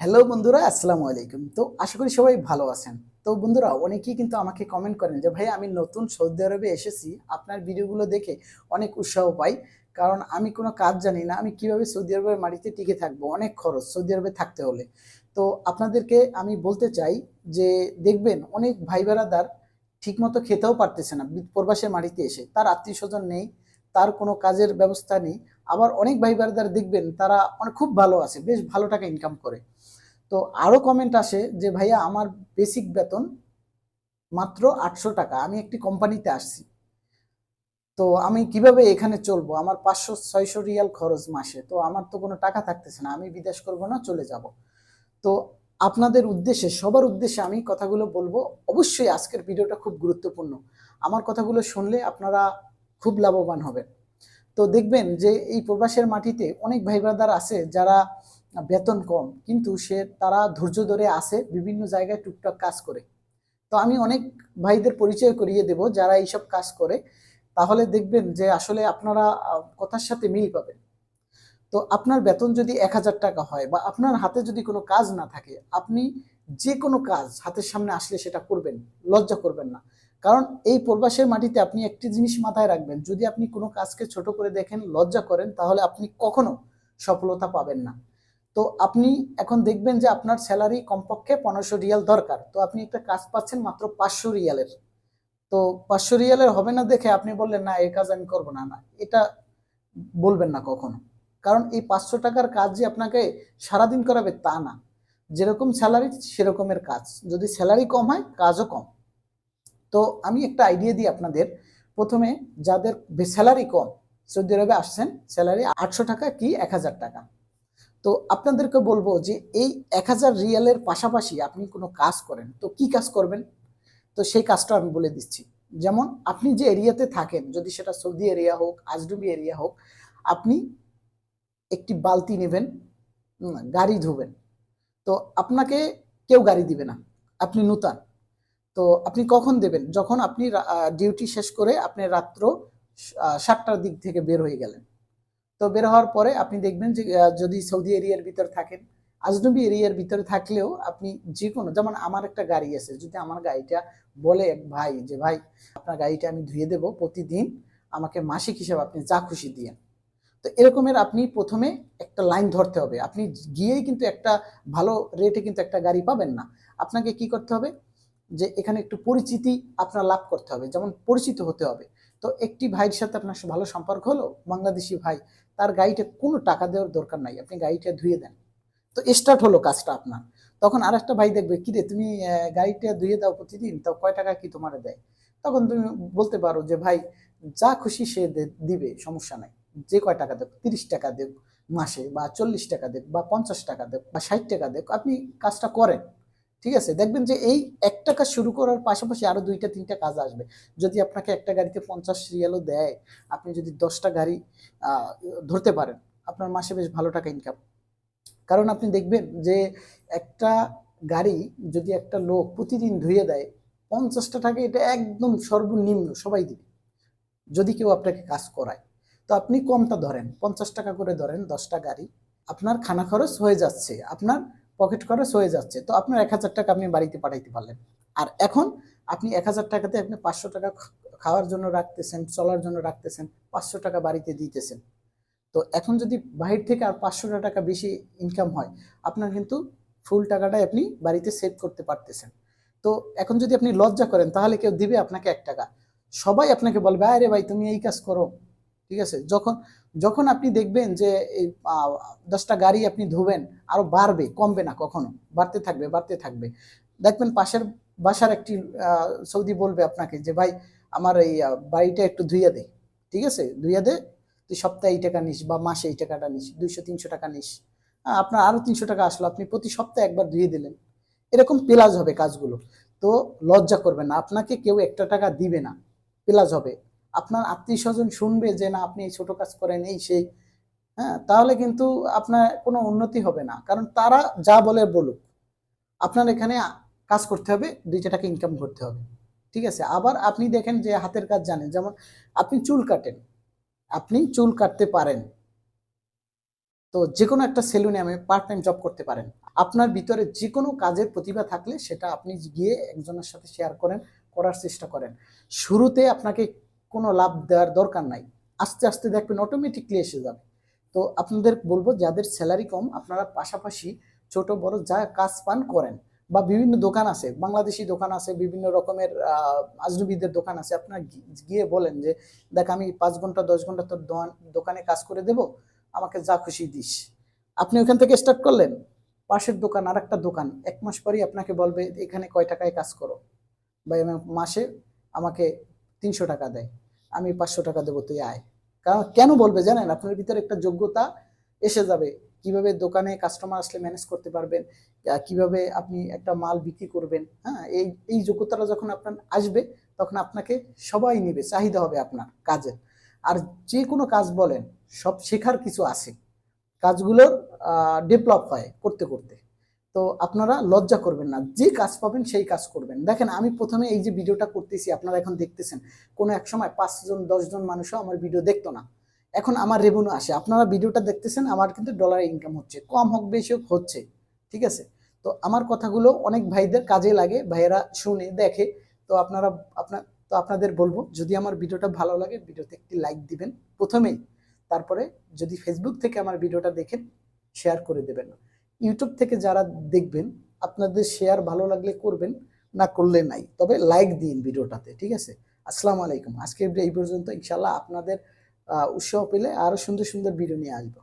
Hello বন্ধুরা, আসসালামু আলাইকুম। তো আশা করি সবাই ভালো আছেন। তো বন্ধুরা, অনেকেই কিন্তু আমাকে কমেন্ট করেন যে, ভাই, আমি নতুন সৌদি আরবে এসেছি। আপনার ভিডিওগুলো দেখে অনেক উৎসাহ পাই। কারণ আমি কোনো কাজ জানি না। আমি কীভাবে সৌদি আরবের মাটিতে টিকে থাকব? অনেক খরচ সৌদি আরবে থাকতে হলে। তো আপনাদেরকে আমি বলতে চাই যে, দেখবেন অনেক ভাই বেড়াদার ঠিকমতো খেতেও পারতেছে না প্রবাসের মাটিতে এসে। তার আত্মীয় স্বজন নেই। তার কোনো কাজের ব্যবস্থা নেই। আবার অনেক ভাই বেড়াদার দেখবেন তারা অনেক খুব ভালো আছে, বেশ ভালো টাকা ইনকাম করে। তো আরও কমেন্ট আসে যে, ভাইয়া, আমার বেসিক বেতন মাত্র আটশো টাকা, আমি একটি কোম্পানিতে আসছি। তো আমি কীভাবে এখানে চলবো? আমার পাঁচশো, ছয়শো রিয়াল খরচ মাসে, তো আমার তো কোনো টাকা থাকতেছে না, আমি বিদেশ করব না, চলে যাব। তো আপনাদের উদ্দেশ্যে, সবার উদ্দেশ্যে আমি কথাগুলো বলব। অবশ্যই আজকের ভিডিওটা খুব গুরুত্বপূর্ণ। আমার কথাগুলো শুনলে আপনারা খুব লাভবান হবেন তো দেখবেন যে এই প্রবাসের মাটিতে অনেক ভাই ব্রাদার আছে যারা বেতন কম, কিন্তু সে তারা ধৈর্য ধরে আসে বিভিন্ন জায়গায় টুকটাক কাজ করে। তো আমি অনেক ভাইদের পরিচয় করিয়ে দেব যারা এইসব কাজ করে। তাহলে দেখবেন যে আসলে আপনারা কথার সাথে মিল পাবেন। তো আপনার বেতন যদি এক হাজার টাকা হয় বা আপনার হাতে যদি কোনো কাজ না থাকে, আপনি যে কোনো কাজ হাতের সামনে আসলে সেটা করবেন, লজ্জা করবেন না। কারণ এই প্রবাসের মাটিতে আপনি একটি জিনিস মাথায় রাখবেন, যদি আপনি কোনো কাজকে ছোট করে দেখেন, লজ্জা করেন, তাহলে আপনি কখনো সফলতা পাবেন না। তো আপনি এখন দেখবেন যে আপনার স্যালারি কমপক্ষে পনেরোশো রিয়াল দরকার। তো আপনি একটা কাজ পাচ্ছেন মাত্র পাঁচশো রিয়ালের। তো পাঁচশো রিয়ালের হবে না দেখে আপনি বললেন, না, এই কাজ আমি করব না। না, এটা বলবেন না কখনো। কারণ এই পাঁচশো টাকার কাজ যে আপনাকে সারাদিন করাবে তা না। যেরকম স্যালারি সেরকমের কাজ। যদি স্যালারি কম হয়, কাজও কম। তো আমি একটা আইডিয়া দিই আপনাদের। প্রথমে যাদের স্যালারি কম, সৌদি আরবে আসছেন স্যালারি আটশো টাকা কি এক হাজার টাকা। তো আপনাদেরকে বলব যে এই এক হাজার রিয়ালের পাশাপাশি আপনি কোনো কাজ করেন, তো কি কাজ করবেন? তো সেই কাজটা আমি বলে দিচ্ছি। যেমন আপনি যে এরিয়াতে থাকেন, যদি সেটা সৌদি এরিয়া হোক আজডুবি এরিয়া হোক, আপনি একটি বালতি নেবেন গাড়ি ধুবেন। তো আপনাকে কেউ গাড়ি দিবে না, আপনি নূতন। তো আপনি কখন দেবেন? যখন আপনি ডিউটি শেষ করে আপনি রাত্র সাতটার দিক থেকে বের হয়ে গেলেন। তো বের হওয়ার পরে আপনি দেখবেন যে যদি সৌদি এরিয়ার ভিতরে থাকেন, আজনবী এরিয়ার ভিতরে থাকলেও আপনি যে কোনো যেমন আমার একটা গাড়ি আছে, যদি আমার গাড়িটা বলে এক ভাই যে, ভাই, আপনার গাড়িটা আমি ধুয়ে দেব প্রতিদিন, আমাকে মাসিক হিসাবে আপনি যা খুশি দিয়েন। তো এরকমের আপনি প্রথমে একটা লাইন ধরতে হবে। আপনি গিয়েই কিন্তু একটা ভালো রেটে কিন্তু একটা গাড়ি পাবেন না। আপনাকে কি করতে হবে? যে এখানে একটু পরিচিতি আপনার লাভ করতে হবে, যেমন পরিচিত হতে হবে। তো একটি ভাইয়ের সাথে আপনার ভালো সম্পর্ক হলো, বাংলাদেশি ভাই, তার গাড়িটা কোনো টাকা দেওয়ার দরকার নাই, আপনি গাড়িটা ধুয়ে দেন। তো স্টার্ট হলো কাজটা আপনার। তখন আর একটা ভাই দেখবে কিরে তুমি গাড়িটা ধুয়ে দাও প্রতিদিন, তো কয় টাকা কি তোমার দেয়? তখন তুমি বলতে পারো যে, ভাই, যা খুশি সে দিবে, সমস্যা নাই। যে কয় টাকা দেব তিরিশ টাকা দেব মাসে, বা চল্লিশ টাকা দেব বা পঞ্চাশ টাকা দেব বা ষাট টাকা দেব আপনি কাজটা করেন। ঠিক আছে? দেখবেন যে এই একটা কাজ শুরু করার পাশাপাশি আরও দুইটা, তিনটা কাজ আসবে। যদি আপনাকে একটা গাড়িতে পঞ্চাশ রিয়ালও দেয়, আপনি যদি দশটা গাড়ি ধরতে পারেন, আপনার মাসে বেশ ভালো টাকা ইনকাম কারণ আপনি দেখবেন যে একটা গাড়ি যদি একটা লোক প্রতিদিন ধুয়ে দেয়, পঞ্চাশটা টাকা এটা একদম সর্বনিম্ন সবাই দিবে, যদি কেউ আপনাকে কাজ করায়। তো আপনি কমটা ধরেন, পঞ্চাশ টাকা করে ধরেন দশটা গাড়ি, আপনার খানা খরচ হয়ে যাচ্ছে, আপনার পকেট খরচ হয়ে যাচ্ছে। তো আপনার এক হাজার টাকা আপনি বাড়িতে পাঠাইতে পারলেন। আর এখন আপনি এক হাজার টাকাতে আপনি পাঁচশো টাকা খাওয়ার জন্য রাখতেছেন, চলার জন্য রাখতেছেন, পাঁচশো টাকা বাড়িতে দিতেছেন। তো এখন যদি বাহির থেকে আর পাঁচশো টাকা বেশি ইনকাম হয়, আপনার কিন্তু ফুল টাকাটাই আপনি বাড়িতে সেভ করতে পারতেছেন। তো এখন যদি আপনি লজ্জা করেন, তাহলে কেউ দিবে আপনাকে এক টাকা। সবাই আপনাকে বলবে, আরে ভাই, তুমি এই কাজ করো। ঠিক আছে? যখন যখন আপনি দেখবেন যে এই দশটা গাড়ি আপনি ধুবেন, আরও বাড়বে, কমবে না কখনো, বাড়তে থাকবে বাড়তে থাকবে। দেখবেন পাশের বাসার একটি সৌদি বলবে আপনাকে যে, ভাই, আমার এই বাড়িটা একটু ধুইয়া দে। ঠিক আছে? ধুইয়া দে? তুই সপ্তাহে এই টাকা নিস বা মাসে এই টাকাটা নিস, দুইশো, তিনশো টাকা নিস। আপনার আরও তিনশো টাকা আসলো, আপনি প্রতি সপ্তাহে একবার ধুয়ে দিলেন। এরকম প্লাস হবে কাজগুলো। তো লজ্জা করবে না, আপনাকে কেউ একটা টাকা দিবে না প্লাস হবে। আপনার আত্মীয় স্বজন শুনবে যে না, আপনি এই ছোট কাজ করেন, এই সেই হ্যাঁ? তাহলে কিন্তু আপনার কোনো উন্নতি হবে না। কারণ তারা যা বলে বলুক। আপনার এখানে কাজ করতে হবে দুইটা টাকা ইনকাম করতে হবে। ঠিক আছে? আবার আপনি দেখেন যে হাতের কাজ জানেন, যেমন আপনি চুল কাটেন, আপনি চুল কাটতে পারেন। তো যে কোনো একটা সেলুনে আমি পার্ট টাইম জব করতে পারেন। আপনার ভিতরে যে কোনো কাজের প্রতিভা থাকলে সেটা আপনি গিয়ে একজনের সাথে শেয়ার করেন, করার চেষ্টা করেন। শুরুতে আপনাকে কোনো লাভ দেওয়ার দরকার নাই। আস্তে আস্তে দেখবেন অটোমেটিকলি এসে যাবে। তো আপনাদের বলব, যাদের স্যালারি কম, আপনারা পাশাপাশি ছোট, বড় যা কাজ পান করেন বা বিভিন্ন দোকান আছে, বাংলাদেশি দোকান আছে, বিভিন্ন রকমের আজনবীদের দোকান আছে, আপনারা গিয়ে বলেন যে, দেখ, আমি পাঁচ ঘণ্টা, দশ ঘণ্টা তোর দোকান- কাজ করে দেব, আমাকে যা খুশি দিস। আপনি ওখান থেকে স্টার্ট করলেন, পাশের দোকান আর একটা দোকান, এক মাস পরেই আপনাকে বলবে, এখানে কয় টাকায় কাজ করো? বা মাসে আমাকে তিনশো টাকা দেয়। আমি পাঁচশো টাকা দেবো, তুই আয়। কারণ কেন বলবে জানেন? আপনার ভিতরে একটা যোগ্যতা এসে যাবে। কীভাবে দোকানে কাস্টমার আসলে ম্যানেজ করতে পারবেন? কীভাবে আপনি একটা মাল বিক্রি করবেন? হ্যাঁ এই এই যোগ্যতাটা যখন আপনার আসবে, তখন আপনাকে সবাই নেবে, চাহিদা হবে আপনার কাজের। আর যে কোনো কাজ বলেন, সব শেখার কিছু আছে। কাজগুলোর ডেভেলপ হয় করতে করতে। তো আপনারা লজ্জা করবেন না। যে কাজ পাবেন সেই কাজ করবেন। দেখেন, আমি প্রথমে এই যে ভিডিওটা করতেছি, আপনারা এখন দেখতেছেন, কোনো এক সময় পাঁচজন দশজন মানুষও আমার ভিডিও দেখতো না। এখন আমার রেভিনিউ আসে। আপনারা ভিডিওটা দেখতেছেন, আমার কিন্তু ডলার ইনকাম হচ্ছে। কম হোক, বেশি হোক, হচ্ছে। ঠিক আছে? তো আমার কথাগুলো অনেক ভাইদের কাজে লাগে, ভাইয়েরা শুনে, দেখে। তো আপনারা, আপনার, তো আপনাদের বলব, যদি আমার ভিডিওটা ভালো লাগে, ভিডিওতে একটি লাইক দিবেন প্রথমেই। তারপরে যদি ফেসবুক থেকে আমার ভিডিওটা দেখেন শেয়ার করে দেবেন। ইউটিউব থেকে যারা দেখবেন, আপনাদের শেয়ার ভালো লাগলে করবেন, না করলে নাই। তবে লাইক দিন ভিডিওটাতে, ঠিক আছে? আসসালামু আলাইকুম। আজকে এই পর্যন্ত। ইনশাল্লাহ আপনাদের উৎসাহ পেলে আরও সুন্দর সুন্দর ভিডিও নিয়ে আসব।